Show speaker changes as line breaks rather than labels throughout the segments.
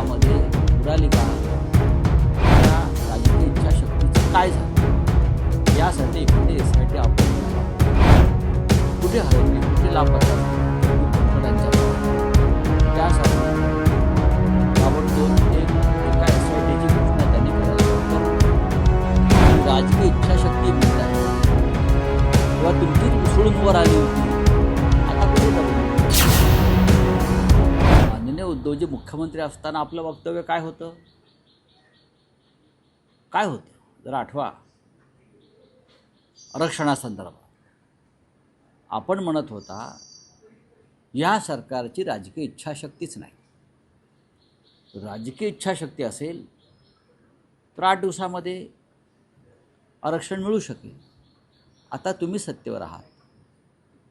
गावामध्ये उडाली का? त्या राजकीय इच्छाशक्तीचं काय झालं? यासाठी एखादी एस आपण कुठे हरवली? कुठे लापता राजकीय इच्छाशक्ती मिळत आहे. किंवा तुमची उसळून वर आली होती. उद्धवजी मुख्यमंत्री असताना आपलं वक्तव्य काय होतं? काय होतं? जरा आठवा. आरक्षणासंदर्भात. आपण म्हणत होता या सरकारची राजकीय इच्छाशक्तीच नाही. राजकीय इच्छाशक्ती असेल तर आठ दिवसामध्ये आरक्षण मिळू शकेल. आता तुम्ही सत्तेवर आहात.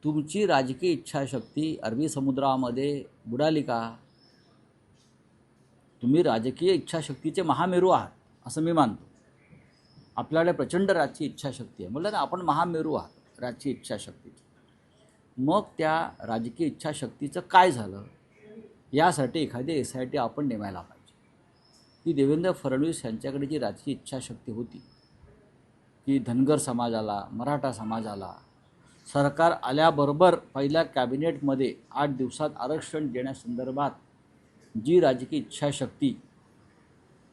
तुमची राजकीय इच्छाशक्ती अरबी समुद्रामध्ये बुडाली का? तुम्ही राजकीय इच्छाशक्तीचे महामेरू आहात असं मी मानतो. आपल्याकडे प्रचंड राजकीय इच्छाशक्ती आहे. म्हटलं ना आपण महामेरू आहात राजकीय इच्छाशक्तीची. मग त्या राजकीय इच्छाशक्तीचं काय झालं? यासाठी एखादी एस आय टी आपण नेमायला पाहिजे. की देवेंद्र फडणवीस यांच्याकडे जी राजकीय इच्छाशक्ती होती की धनगर समाजाला मराठा समाजाला सरकार आल्याबरोबर पहिल्या कॅबिनेटमध्ये आठ दिवसात आरक्षण देण्यासंदर्भात जी राजकीय इच्छाशक्ती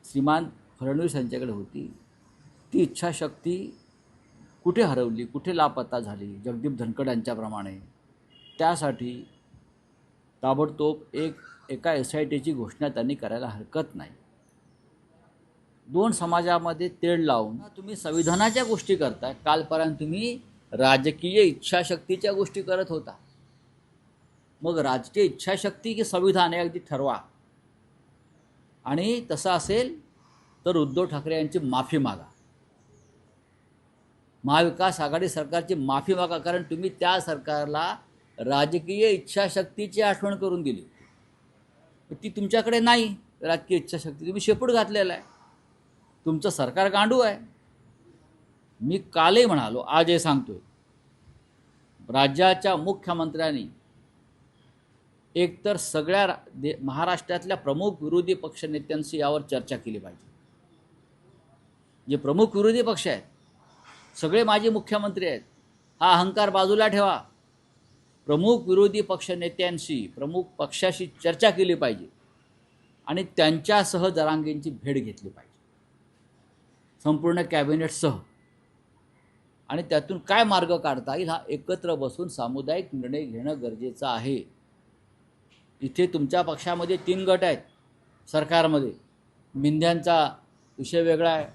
श्रीमान फडणवीस यांच्याकडे होती ती इच्छाशक्ती कुठे हरवली कुठे लापता झाली? जगदीप धनकड यांच्याप्रमाणे. त्यासाठी ताबडतोब एक एका एस आय टीची घोषणा त्यांनी करायला हरकत नाही. दोन समाजामध्ये तेढ लावून तुम्ही संविधानाच्या गोष्टी करताय. कालपर्यंत तुम्ही राजकीय इच्छाशक्तीच्या गोष्टी करत होता. मग राजकीय इच्छाशक्ती की संविधान हे अगदी ठरवा. आणि तसं असेल तर उद्धव ठाकरे यांची माफी मागा. महाविकास आघाडी सरकारची माफी मागा कारण तुम्ही त्या सरकारला राजकीय इच्छाशक्तीची आठवण करून दिली ती तुमच्याकडे नाही राजकीय इच्छाशक्ती. तुम्ही शेपूट घातलेला आहे. तुमचं सरकार गांडू आहे. मी कालही म्हणालो आजही सांगतोय. राज्याच्या मुख्यमंत्र्यांनी एकतर सगळ्या रा- दे महाराष्ट्रातल्या प्रमुख विरोधी पक्षनेत्यांशी यावर चर्चा केली पाहिजे. जे प्रमुख विरोधी पक्ष आहेत सगळे माजी मुख्यमंत्री आहेत हा अहंकार बाजूला ठेवा. प्रमुख विरोधी पक्षनेत्यांशी प्रमुख पक्षाशी चर्चा केली पाहिजे आणि त्यांच्यासह जरांगेंची भेट घेतली पाहिजे. संपूर्ण कॅबिनेटसह. आणि त्यातून काय मार्ग काढता येईल हा एकत्र बसून सामुदायिक निर्णय घेणं गरजेचं आहे. इथे तुमच्या पक्षामध्ये तीन गट आहेत सरकारमध्ये. मिंद्यांचा विषय वेगळा आहे.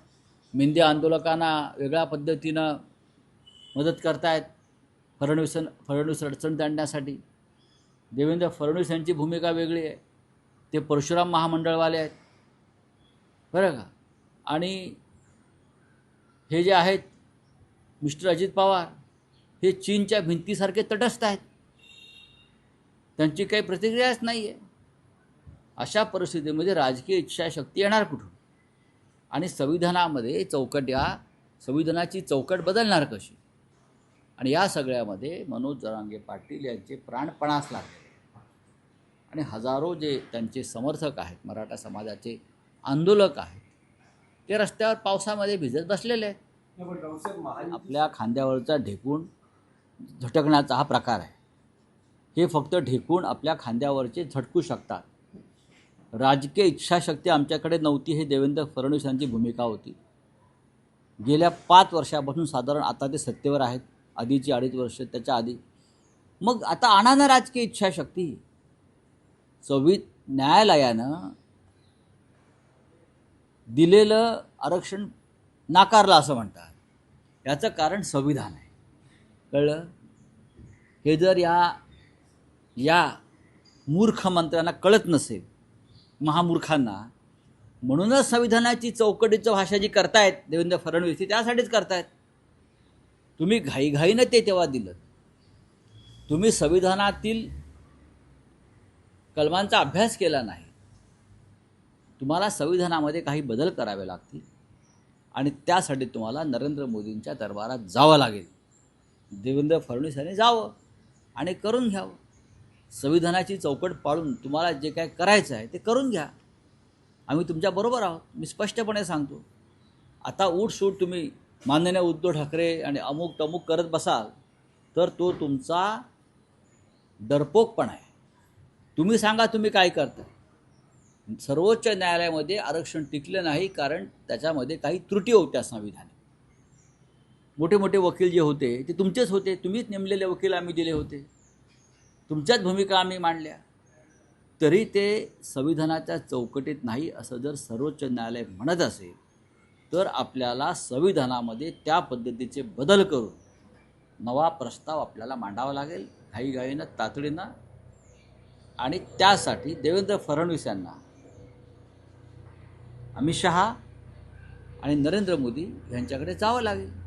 मिंदे आंदोलकांना वेगळ्या पद्धतीनं मदत करतायत फडणवीस फडणवीस अडचण आणण्यासाठी. देवेंद्र फडणवीस यांची भूमिका वेगळी आहे. ते परशुराम महामंडळवाले आहेत. बरं का? आणि हे जे आहेत मिस्टर अजित पवार हे चीनच्या भिंतीसारखे तटस्थ आहेत. त्यांची काही प्रतिक्रियाच नाही आहे अशा परिस्थितीमध्ये राजकीय इच्छाशक्ती येणार कुठून? आणि संविधानामध्ये चौकट या संविधानाची चौकट बदलणार कशी? आणि या सगळ्यामध्ये मनोज जरांगे पाटील यांचे प्राणपणास लागले. आणि हजारो जे त्यांचे समर्थक आहेत मराठा समाजाचे आंदोलक आहेत ते रस्त्यावर पावसामध्ये भिजत बसलेले आहेत. आपल्या खांद्यावरचा ढेकून झटकण्याचा हा प्रकार आहे. हे फक्त ढेकून आपल्या खांद्यावरचे झटकू शकतात. राजकीय इच्छाशक्ती आमच्याकडे नव्हती हे देवेंद्र फडणवीस यांची भूमिका होती. गेल्या पाच वर्षापासून साधारण आता ते सत्तेवर आहेत आधीची अडीच वर्ष त्याच्या आधी. मग आता आणा ना राजकीय इच्छाशक्ती. संवि न्यायालयानं दिलेलं आरक्षण नाकारलं असं म्हणतात. याचं कारण संविधान आहे. कळलं? हे जर या या मूर्ख मंत्र्यांना कळत नसेल महामूर्खांना म्हणूनच संविधानाची चौकटीचं भाषा जी करतायत देवेंद्र फडणवीस ती त्यासाठीच करतायत. तुम्ही घाईघाईनं ते तेव्हा दिलं. तुम्ही संविधानातील कलमांचा अभ्यास केला नाही. तुम्हाला संविधानामध्ये काही बदल करावे लागतील आणि त्यासाठी तुम्हाला नरेंद्र मोदींच्या दरबारात जावं लागेल. देवेंद्र फडणवीस यांनी जावं आणि करून घ्यावं. संविधानाची चौकट पाळून तुम्हाला जे काय करायचं आहे ते करून घ्या. आम्ही तुमच्याबरोबर आहोत. मी स्पष्टपणे सांगतो. आता उठसूट तुम्ही. माननीय उद्धव ठाकरे आणि अमुक तमुक करत बसाल तर तो तुमचा डरपोकपणा आहे. तुम्ही सांगा तुम्ही काय करता. सर्वोच्च न्यायालयामध्ये आरक्षण टिकलं नाही कारण त्याच्यामध्ये काही त्रुटी होत्या संविधानात मोठे मोठे वकील जे होते ते तुमचेच होते. तुम्हीच नेमलेले वकील आम्ही दिले होते. तुमच्याच भूमिका आम्ही मांडल्या. तरी ते संविधानाच्या चौकटीत नाही असं जर सर्वोच्च न्यायालय म्हणत असेल तर आपल्याला संविधानामध्ये त्या पद्धतीचे बदल करून नवा प्रस्ताव आपल्याला मांडावा लागेल घाईघाईनं तातडीनं. आणि त्यासाठी देवेंद्र फडणवीस यांना अमित शहा आणि नरेंद्र मोदी यांच्याकडे जावं लागेल.